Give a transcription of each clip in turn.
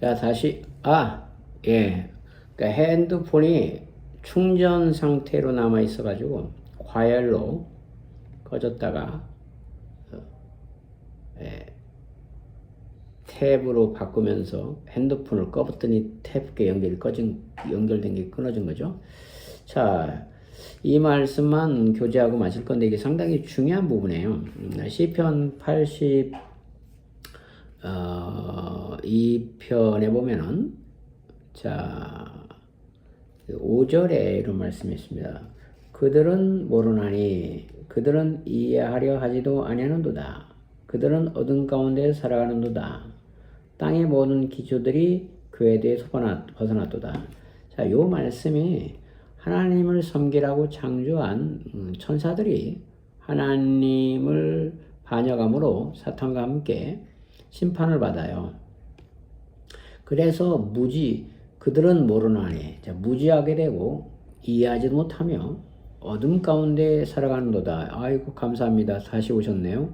자, 다시, 아, 예. 그러니까 핸드폰이 충전 상태로 남아 있어가지고, 과열로 꺼졌다가, 어, 예, 탭으로 바꾸면서 핸드폰을 꺼봤더니 탭게 연결이 꺼진, 연결된 게 끊어진 거죠. 자, 이 말씀만 교제하고 마실 건데 이게 상당히 중요한 부분이에요. 음, 시편 80, 어, 이 편에 보면은 자 5절에 이런 말씀이 있습니다. 그들은 모르나니 그들은 이해하려 하지도 아니하는도다. 그들은 어둠 가운데 살아가는도다. 땅의 모든 기초들이 그에 대해 벗어났도다. 자, 요 말씀이 하나님을 섬기라고 창조한 음, 천사들이 하나님을 반역함으로 사탄과 함께 심판을 받아요. 그래서 무지 그들은 모르나니 자, 무지하게 되고 이해하지 못하며 어둠 가운데 살아가는도다. 아이고 감사합니다. 다시 오셨네요.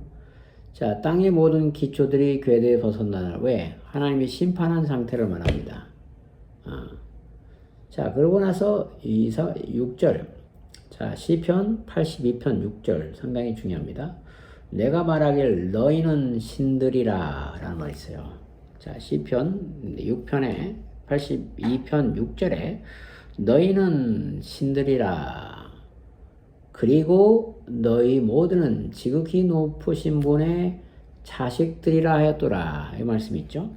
자 땅의 모든 기초들이 궤대에 벗어나다. 왜? 하나님이 심판한 상태를 말합니다. 아. 자 그러고 나서 2사 6절 자 시편 82편 6절 상당히 중요합니다. 내가 말하길 너희는 신들이라 라는 말이 있어요. 자, 시편 6편에 82편 6절에 너희는 신들이라 그리고 너희 모두는 지극히 높으신 분의 자식들이라 하였더라 이 말씀 있죠.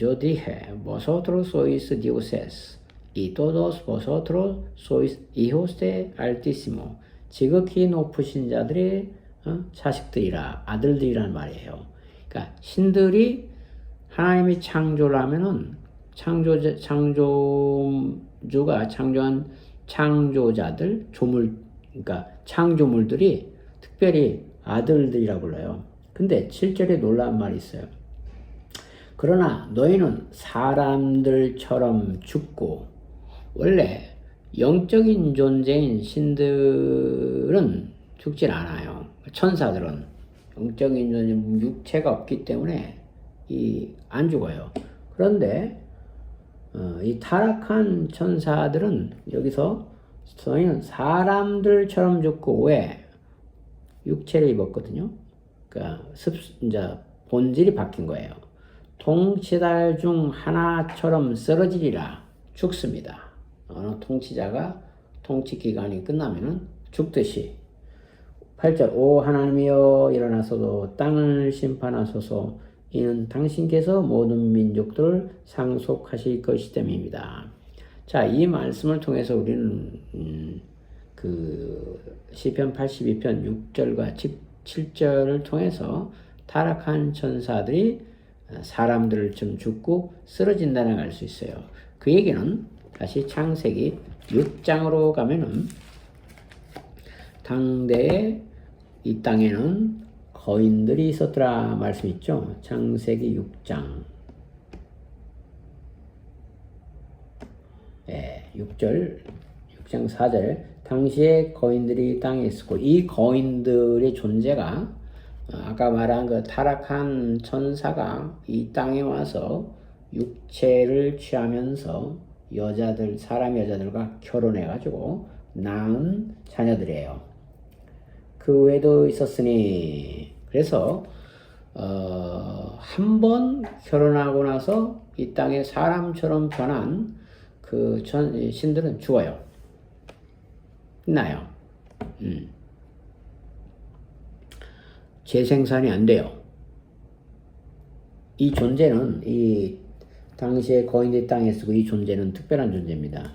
Yo dije, vosotros sois dioses, y todos vosotros sois hijos de Altísimo. 지극히 높으신 자들의 어? 자식들이라 아들들이란 말이에요. 그러니까 신들이 하나님이 창조를 하면은 창조 창조주가 창조한 창조자들 조물 그러니까 창조물들이 특별히 아들들이라고 불러요. 근데 7절에 놀라운 말이 있어요. 그러나 너희는 사람들처럼 죽고 원래 영적인 존재인 신들은 죽질 않아요. 천사들은 영적인 육체가 없기 때문에 이 안 죽어요. 그런데 어, 이 타락한 천사들은 여기서 저희는 사람들처럼 죽고 왜 육체를 입었거든요. 그러니까 습 이제 본질이 바뀐 거예요. 통치달 중 하나처럼 쓰러지리라 죽습니다. 어느 통치자가 통치 기간이 끝나면은 죽듯이 8절 오 하나님이여 일어나소서 땅을 심판하소서 이는 당신께서 모든 민족들을 상속하실 것이 됨입니다. 자, 이 말씀을 통해서 우리는 음, 그 시편 82편 6절과 7절을 통해서 타락한 천사들이 사람들을 좀 죽고 쓰러진다는 걸 알 수 있어요. 그 얘기는 다시 창세기 6장으로 가면은 당대에 이 땅에는 거인들이 있었더라 말씀 있죠. 창세기 6장. 예, 6절, 6장 4절. 당시에 거인들이 땅에 있었고, 이 거인들의 존재가 어, 아까 말한 그 타락한 천사가 이 땅에 와서 육체를 취하면서 여자들, 사람 여자들과 결혼해 가지고 낳은 자녀들이에요. 그 외에도 있었으니 그래서 어, 한 번 결혼하고 나서 이 땅에 사람처럼 변한 그 전, 신들은 죽어요. 나요. 음. 재생산이 안 돼요. 이 존재는 이 당시에 거인의 땅에 쓰고 이 존재는 특별한 존재입니다.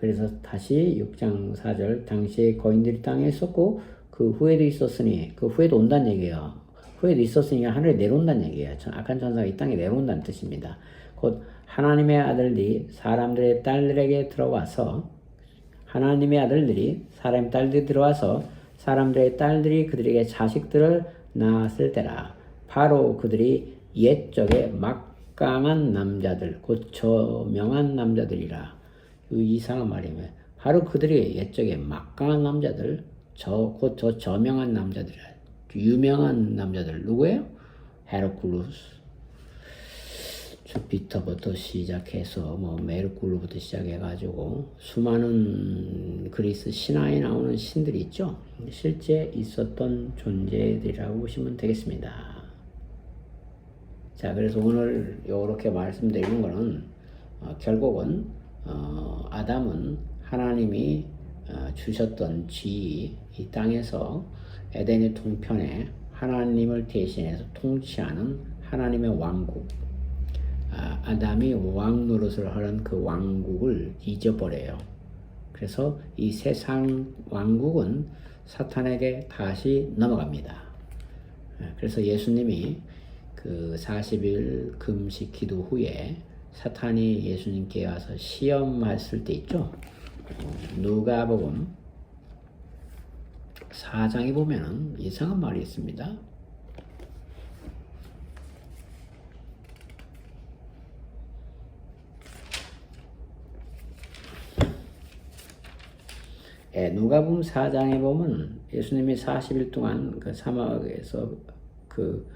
그래서 다시 6장 4절 당시에 거인들이 땅에 있었고 그 후에도 있었으니 그 후에도 온다는 얘기예요. 후에도 있었으니 하늘에 내려온다는 얘기예요. 악한 천사가 이 땅에 내려온다는 뜻입니다. 곧 하나님의 아들들이 사람들의 딸들에게 들어와서 하나님의 아들들이 사람의 딸들이 들어와서 사람들의 딸들이 그들에게 자식들을 낳았을 때라 바로 그들이 옛적에 막강한 남자들 곧 저명한 남자들이라 그 이상한 말이면 바로 그들이 옛적에 막강한 남자들 저 곧 저 저명한 남자들이라 유명한 남자들 누구예요? 헤르쿨루스 주피터부터 시작해서 뭐 메르쿨로부터 시작해가지고 수많은 그리스 신화에 나오는 신들이 있죠. 실제 있었던 존재들이라고 보시면 되겠습니다. 자, 그래서 오늘 이렇게 말씀드리는 거는 어, 결국은 어, 아담은 하나님이 어, 주셨던 지위 이 땅에서 에덴의 동편에 하나님을 대신해서 통치하는 하나님의 왕국 아, 아담이 왕 노릇을 하는 그 왕국을 잊어버려요. 그래서 이 세상 왕국은 사탄에게 다시 넘어갑니다. 아, 그래서 예수님이 그 40일 금식 기도 후에 사탄이 예수님께 와서 시험했을 때 있죠. 어, 누가복음 4장에 보면은 이상한 말이 있습니다. 예, 누가복음 4장에 보면 예수님이 40일 동안 그 사막에서 그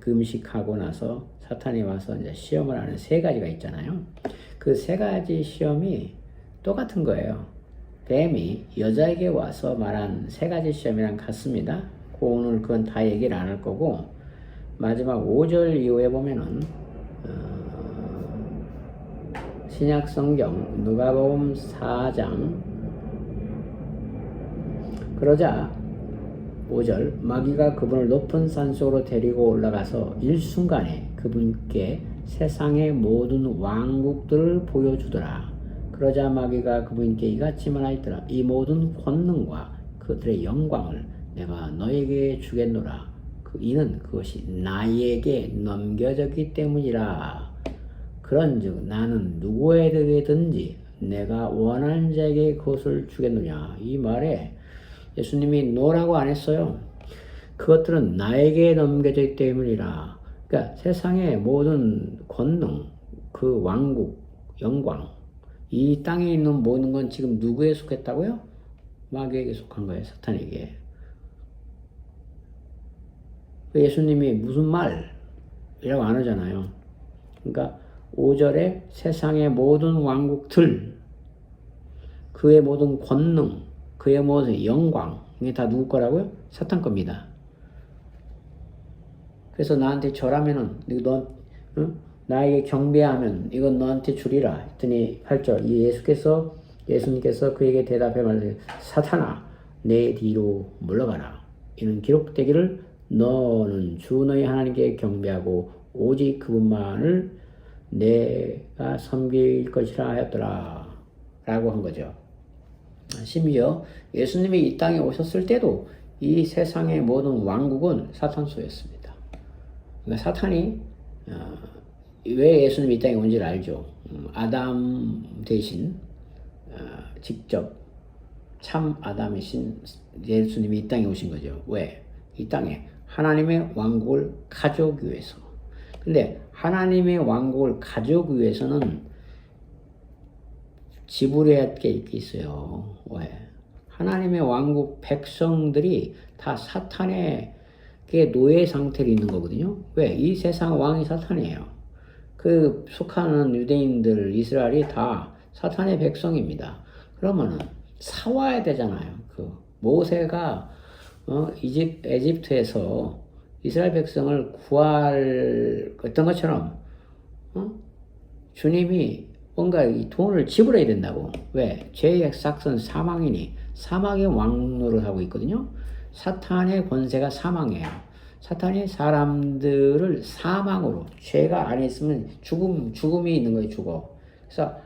금식하고 나서 사탄이 와서 이제 시험을 하는 세 가지가 있잖아요. 그 세 가지 시험이 똑같은 거예요. 뱀이 여자에게 와서 말한 세 가지 시험이랑 같습니다. 그 오늘 그건 다 얘기를 안 할 거고 마지막 5절 이후에 보면은 어, 신약 성경 누가복음 4장 그러자 5절 마귀가 그분을 높은 산속으로 데리고 올라가서 일순간에 그분께 세상의 모든 왕국들을 보여주더라. 그러자 마귀가 그분께 이같이 말하였더라. 이 모든 권능과 그들의 영광을 내가 너에게 주겠노라. 그 이는 그것이 나에게 넘겨졌기 때문이라. 그런즉 나는 누구에게든지 내가 원하는 자에게 그것을 주겠느냐. 이 말에 예수님이 노라고 안 했어요. 그것들은 나에게 넘겨졌기 때문이라. 그러니까 세상의 모든 권능, 그 왕국, 영광, 이 땅에 있는 모든 건 지금 누구에 속했다고요? 마귀에게 속한 거예요, 사탄에게. 예수님이 무슨 말 이라고 안 하잖아요. 그러니까 5절에 세상의 모든 왕국들, 그의 모든 권능, 그의 모든 영광, 이게 다 누구 거라고요? 사탄 겁니다. 그래서 나한테 절하면은, 너, 응? 나에게 경배하면 이건 너한테 주리라. 했더니 8절, 이 예수께서, 예수님께서 그에게 대답해 말하되 사탄아, 내 뒤로 물러가라. 이는 기록되기를 너는 주 너희 하나님께 경배하고 오직 그분만을 내가 섬길 것이라 하였더라. 라고 한 거죠. 심지어 예수님이 이 땅에 오셨을 때도 이 세상의 모든 왕국은 사탄 소였습니다. 그러니까 사탄이 어, 왜 예수님이 이 땅에 온지를 알죠. 음, 아담 대신 어, 직접 참 아담이신 예수님이 이 땅에 오신 거죠. 왜? 이 땅에 하나님의 왕국을 가져오기 위해서. 근데 하나님의 왕국을 가져오기 위해서는 지불해야 할게 있어요. 왜? 하나님의 왕국 백성들이 다 사탄의 노예 상태로 있는 거거든요. 왜? 이 세상 왕이 사탄이에요. 그 속하는 유대인들, 이스라엘이 다 사탄의 백성입니다. 그러면은 사와야 되잖아요. 그 모세가 어, 이집 에집트에서 이스라엘 백성을 구할 어떤 것처럼 어? 주님이 뭔가 이 돈을 지불해야 된다고. 왜? 죄의 싹선 사망이니 사망의 왕노를 하고 있거든요. 사탄의 권세가 사망이에요. 사탄이 사람들을 사망으로 죄가 안에 있으면 죽음 죽음이 있는 거예요. 죽어. 그래서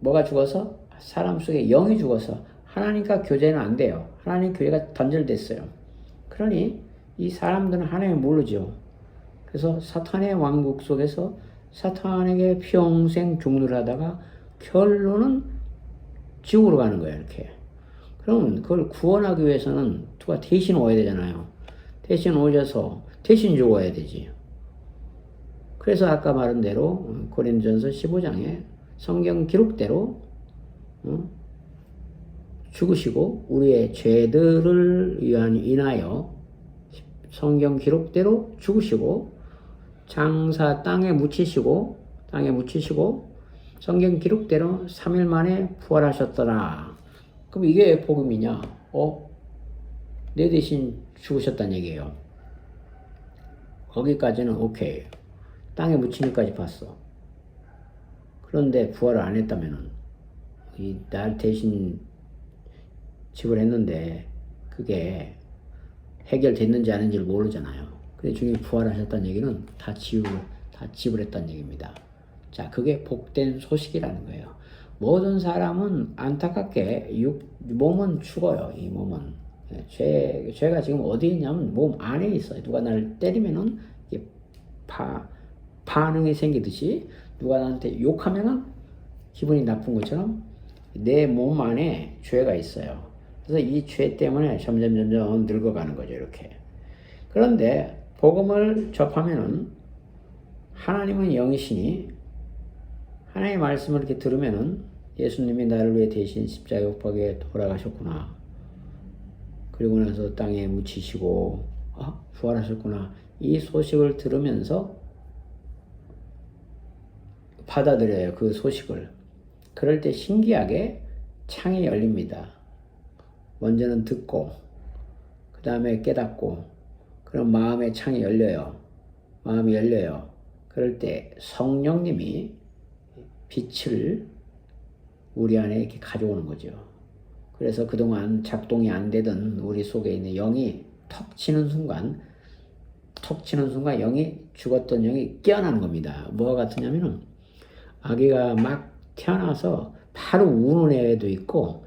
뭐가 죽어서 사람 속에 영이 죽어서 하나님과 교제는 안 돼요. 하나님 교회가 단절됐어요. 그러니 이 사람들은 하나님 모르죠. 그래서 사탄의 왕국 속에서 사탄에게 평생 종로를 하다가 결론은 지옥으로 가는 거예요, 이렇게. 그러면 그걸 구원하기 위해서는 누가 대신 오야 되잖아요. 대신 오셔서 대신 죽어야 되지. 그래서 아까 말한 대로 고린전서 15장에 성경 기록대로 어? 죽으시고 우리의 죄들을 위한 인하여 성경 기록대로 죽으시고 장사 땅에 묻히시고 땅에 묻히시고 성경 기록대로 3일 만에 부활하셨더라. 그럼 이게 복음이냐? 어? 내 대신 죽으셨다는 얘기예요. 거기까지는 오케이. 땅에 묻히기까지 봤어. 그런데 부활을 안 했다면은 이 날 대신 지불했는데 그게 해결됐는지 아닌지를 모르잖아요. 근데 주님이 부활하셨다는 얘기는 다 지우 다 지불했다는 얘기입니다. 자, 그게 복된 소식이라는 거예요. 모든 사람은 안타깝게 육, 몸은 죽어요. 이 몸은 예, 죄 죄가 지금 어디 있냐면 몸 안에 있어요. 누가 나를 때리면은 파 반응이 생기듯이 누가 나한테 욕하면은 기분이 나쁜 것처럼 내 몸 안에 죄가 있어요. 그래서 이 죄 때문에 점점 점점 늙어가는 거죠. 이렇게. 그런데 복음을 접하면은 하나님은 영이시니 하나님의 말씀을 이렇게 들으면은 예수님이 나를 위해 대신 십자가에 못 박에 돌아가셨구나. 그리고 나서 땅에 묻히시고 아, 부활하셨구나. 이 소식을 들으면서 받아들여요. 그 소식을. 그럴 때 신기하게 창이 열립니다. 먼저는 듣고 그 다음에 깨닫고 그럼 마음의 창이 열려요. 마음이 열려요. 그럴 때 성령님이 빛을 우리 안에 이렇게 가져오는 거죠. 그래서 그동안 작동이 안 되던 우리 속에 있는 영이 턱 치는 순간, 턱 치는 순간 영이 죽었던 영이 깨어나는 겁니다. 뭐가 같으냐면은 아기가 막 태어나서 바로 우는 애도 있고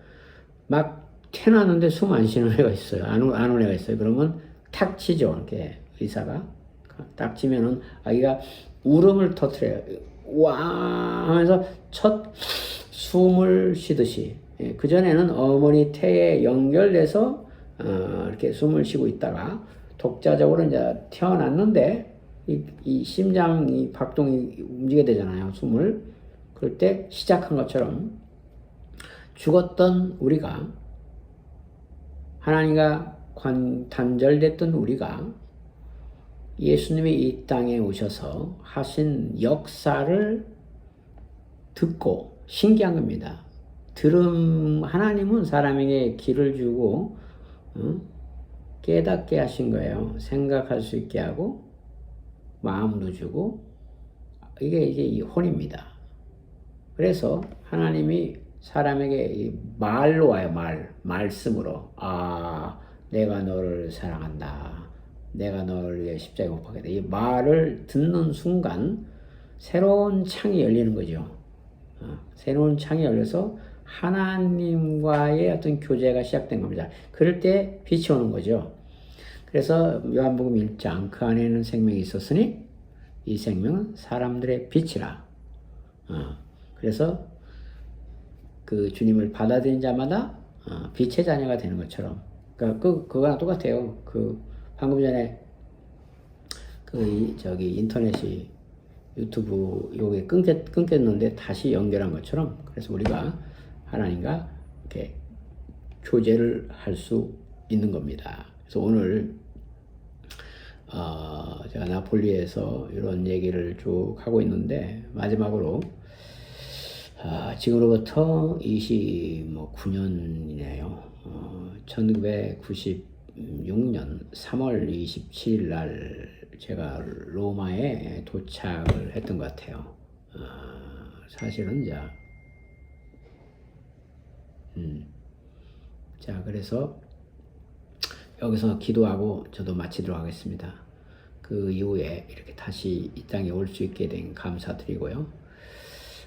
막 태어났는데 숨 안 쉬는 애가 있어요. 안, 우- 안 우는 애가 있어요. 그러면 탁 치죠. 이렇게 의사가 딱 치면은 아기가 울음을 터트려요. 와 하면서 첫 숨을 쉬듯이 예, 그 전에는 어머니 태에 연결돼서 어, 이렇게 숨을 쉬고 있다가 독자적으로 이제 태어났는데 이, 이 심장이 박동이 움직이게 되잖아요. 숨을 그럴 때 시작한 것처럼 죽었던 우리가 하나님과 관, 단절됐던 우리가 예수님이 이 땅에 오셔서 하신 역사를 듣고 신기한 겁니다. 들음 하나님은 사람에게 길을 주고 어? 깨닫게 하신 거예요. 생각할 수 있게 하고 마음도 주고 이게 이게 이 혼입니다. 그래서 하나님이 사람에게 이 말로 와요, 말. 말씀으로. 아, 내가 너를 사랑한다. 내가 너를 위해 십자가에 못 박겠다. 이 말을 듣는 순간 새로운 창이 열리는 거죠. 어, 새로운 창이 열려서 하나님과의 어떤 교제가 시작된 겁니다. 그럴 때 빛이 오는 거죠. 그래서 요한복음 1장 그 안에는 생명이 있었으니 이 생명은 사람들의 빛이라. 어, 그래서 그 주님을 받아들인 자마다 어, 빛의 자녀가 되는 것처럼 그러니까 그 그거랑 똑같아요. 그 방금 전에 그 이- 저기 인터넷이 유튜브 요게 끊겼 끊겼는데 다시 연결한 것처럼 그래서 우리가 하나님과 이렇게 교제를 할 수 있는 겁니다. 그래서 오늘 어, 제가 나폴리에서 이런 얘기를 쭉 하고 있는데 마지막으로 아, 지금으로부터 29년이네요. 어, 1996년 3월 27일 날 제가 로마에 도착을 했던 것 같아요. 어, 사실은 이제 음, 자 그래서 여기서 기도하고 저도 마치도록 하겠습니다. 그 이후에 이렇게 다시 이 땅에 올 수 있게 된 감사드리고요.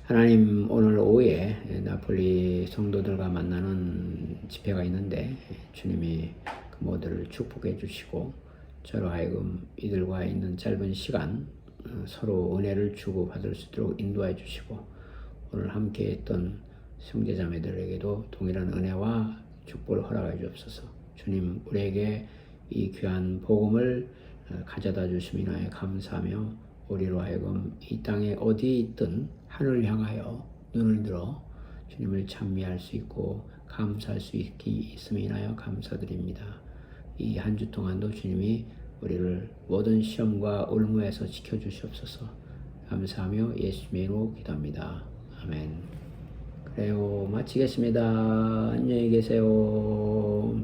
하나님 오늘 오후에 나폴리 성도들과 만나는 집회가 있는데 주님이 그 모두를 축복해 주시고 저로 하여금 이들과 있는 짧은 시간 어, 서로 은혜를 주고 받을 수 있도록 인도해 주시고 오늘 함께 했던 형제자매들에게도 동일한 은혜와 축복을 허락해 주옵소서. 주님 우리에게 이 귀한 복음을 어, 가져다 주심이 나에 감사하며 우리로 하여금 이 땅에 어디 있든 하늘을 향하여 눈을 들어 주님을 찬미할 수 있고 감사할 수 있기 있음에 인하여 감사드립니다. 이 한 주 동안도 주님이 우리를 모든 시험과 올무에서 지켜주시옵소서 감사하며 예수님의 이름으로 기도합니다. 아멘 그래요 마치겠습니다. 안녕히 계세요.